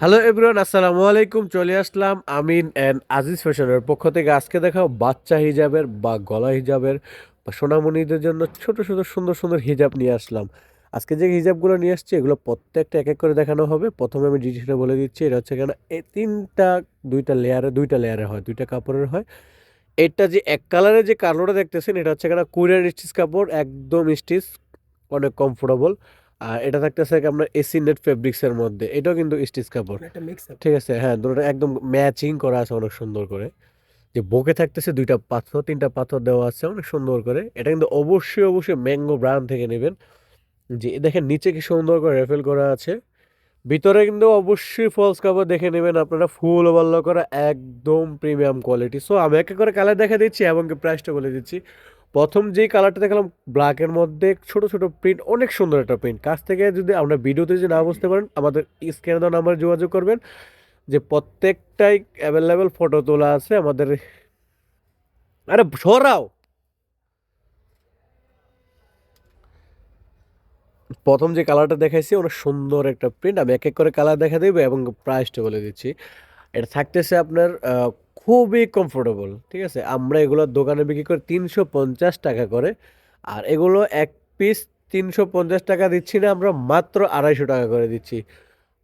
Hello everyone আসসালামু আলাইকুম, চলে আসলাম আমিন অ্যান্ড আজিজ ফ্যাশনের পক্ষ থেকে। আজকে দেখাও বাচ্চা হিজাবের বা গলা হিজাবের বা সোনামণিদের জন্য ছোট ছোট, সুন্দর সুন্দর হিজাব নিয়ে আসলাম। আজকে যে হিজাবগুলো নিয়ে আসছি, এগুলো প্রত্যেকটা এক এক করে দেখানো হবে। প্রথমে আমি ডিটেলটা বলে দিচ্ছি, এটা হচ্ছে কেন এই তিনটা, দুইটা লেয়ারে দুইটা লেয়ারে হয়, দুইটা কাপড়ের হয়। এটা যে এক কালারের যে কালোটা দেখতেছেন, এটা হচ্ছে কেন কুরিয়ার স্টিচ কাপড়, একদম স্টিচ, অনেক কমফোর্টেবল আর এটা থাকতেছে আপনার এসি নেট ফেব্রিক্সের মধ্যে। এটাও কিন্তু স্টিচ কাপড়। ঠিক আছে? হ্যাঁ দুটো একদম ম্যাচিং করা আছে অনেক সুন্দর করে। যে বুকে থাকতেছে দুইটা পাথর তিনটা পাথর দেওয়া আছে অনেক সুন্দর করে। এটা কিন্তু অবশ্যই অবশ্যই ম্যাঙ্গো ব্রাউন থেকে নেবেন। যে দেখেন নিচে কি সুন্দর করে রেফেল করা আছে। ভিতরে কিন্তু অবশ্যই ফলস কাপড় দেখে নেবেন। আপনারা ফুল ওভারল করা একদম প্রিমিয়াম কোয়ালিটি সো আমি এক এক করে কালার দেখা দিচ্ছি এবং প্রাইসটা বলে দিচ্ছি। প্রথম যেই কালারটা দেখালাম ব্ল্যাকের মধ্যে ছোট ছোট প্রিন্ট অনেক সুন্দর একটা প্রিন্ট কাছ থেকে যদি আমরা ভিডিওতে যদি না বুঝতে পারেন, আমাদের স্ক্যানে দেওয়া নাম্বারে যোগাযোগ করবেন, যে প্রত্যেকটাই অ্যাভেলেবেল ফটো তোলা আছে আমাদের। আরে, সরাও! প্রথম যে কালারটা দেখাইছি, অনেক সুন্দর একটা প্রিন্ট আমি এক এক করে কালার দেখা দেবো এবং প্রাইসটা বলে দিচ্ছি। এটা থাকতেছে আপনার খুবই কমফোর্টেবল ঠিক আছে? আমরা এগুলো দোকানে বিক্রি করি তিনশো পঞ্চাশ টাকা করে, আর এগুলো এক পিস তিনশো পঞ্চাশ টাকা দিচ্ছি না, আমরা মাত্র আড়াইশো টাকা করে দিচ্ছি।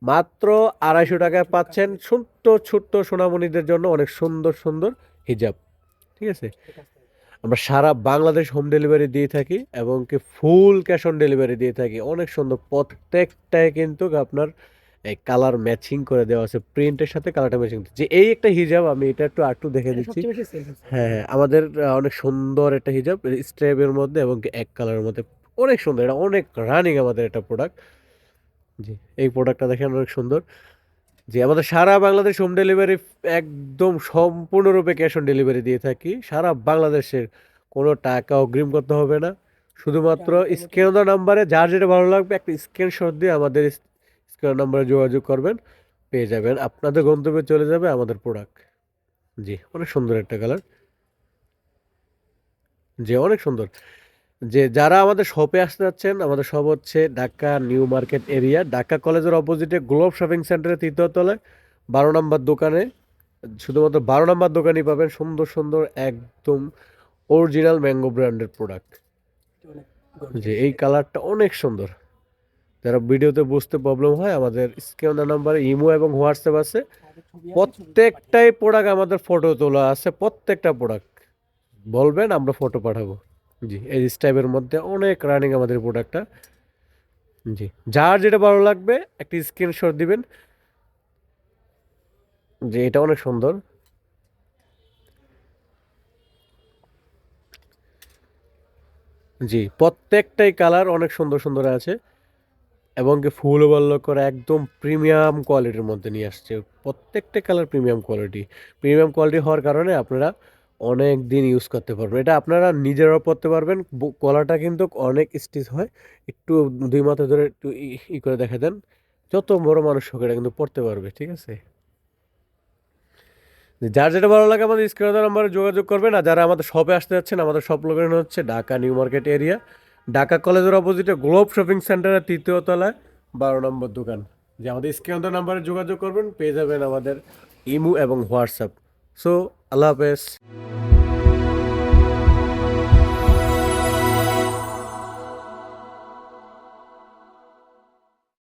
মাত্র আড়াইশো টাকায় পাচ্ছেন ছোট্ট ছোট্ট সোনামণিদের জন্য অনেক সুন্দর সুন্দর হিজাব, ঠিক আছে? আমরা সারা বাংলাদেশ হোম ডেলিভারি দিয়ে থাকি এবং কি ফুল ক্যাশ অন ডেলিভারি দিয়ে থাকি। অনেক সুন্দর প্রত্যেকটাই কিন্তু আপনার কালার ম্যাচিং করে দেওয়া আছে প্রিন্টের সাথে কালারটা ম্যাচিং যে এই একটা হিজাব আমি এটা একটু আটটু দেখে দিচ্ছি। হ্যাঁ হ্যাঁ আমাদের অনেক সুন্দর একটা হিজাব স্ট্রেপের মধ্যে এবং এক কালারের মধ্যে অনেক সুন্দর এটা অনেক রানিং আমাদের একটা প্রোডাক্ট জি এই প্রোডাক্টটা দেখেন অনেক সুন্দর। জি আমাদের সারা বাংলাদেশ হোম ডেলিভারি একদম সম্পূর্ণরূপে ক্যাশ অন ডেলিভারি দিয়ে থাকি। সারা বাংলাদেশের কোনো টাকা অগ্রিম করতে হবে না। শুধুমাত্র স্ক্যান দেওয়া নাম্বারে যার যেটা ভালো লাগবে একটা স্ক্রিনশট দিয়ে আমাদের নাম্বারে যোগাযোগ করবেন পেয়ে যাবেন। আপনাদের গন্তব্যে চলে যাবে আমাদের প্রোডাক্ট জি অনেক সুন্দর একটা কালার জি অনেক সুন্দর। যে যারা আমাদের শপে আসতে যাচ্ছেন আমাদের শপ হচ্ছে Dhaka new market area. Dhaka কলেজের অপোজিটে গ্লোব শপিং সেন্টারের তৃতীয় তলায় বারো নম্বর দোকানে শুধুমাত্র বারো নম্বর দোকানই পাবেন সুন্দর সুন্দর একদম অরিজিনাল ম্যাঙ্গো ব্র্যান্ডের প্রোডাক্ট যে এই কালারটা অনেক সুন্দর। যারা ভিডিওতে বুঝতে প্রবলেম হয়, আমাদের স্ক্যান নাম্বারে ইমো এবং হোয়াটসঅ্যাপ আছে। প্রত্যেকটাই প্রোডাক্ট আমাদের ফটো তোলা আছে, প্রত্যেকটা প্রোডাক্ট বলবেন, আমরা ফটো পাঠাবো। জি, এই স্টাইপের মধ্যে অনেক রানিং আমাদের প্রোডাক্টটা জি, যার যেটা ভালো লাগবে, একটা স্ক্রিনশট দিবেন। যে এটা অনেক সুন্দর। জি, প্রত্যেকটাই কালার অনেক সুন্দর সুন্দর আছে। এবং কি ফুল ওভারলক করে একদম প্রিমিয়াম কোয়ালিটির মধ্যে নিয়ে আসছে। প্রত্যেকটা colour premium quality. Premium quality হওয়ার কারণে আপনারা অনেক দিন ইউজ করতে পারবেন। এটা আপনারা নিজেরাও পরতে পারবেন। কলাটা কিন্তু অনেক স্টিচ হয়। একটু দুই মাথা ধরে একটু ই- করে দেখা দেন। যত বড় মানুষ হোক এটা কিন্তু পড়তে পারবে, ঠিক আছে? যার যেটা ভালো লাগে আমাদের স্ক্রিনে নাম্বারে যোগাযোগ করবেন। আর যারা আমাদের শপে আসতে যাচ্ছেন, আমাদের শপ লোকেশন হচ্ছে Dhaka new market area. Dhaka কলেজের অপোজিটে গ্লোব শপিং সেন্টারের তৃতীয় তলায় বারো নম্বর দোকান। যে আমাদের স্ক্রিনে নাম্বারে যোগাযোগ করবেন, পেয়ে যাবেন আমাদের ইমু এবং হোয়াটসঅ্যাপ। সো, আল্লাহ হাফেজ।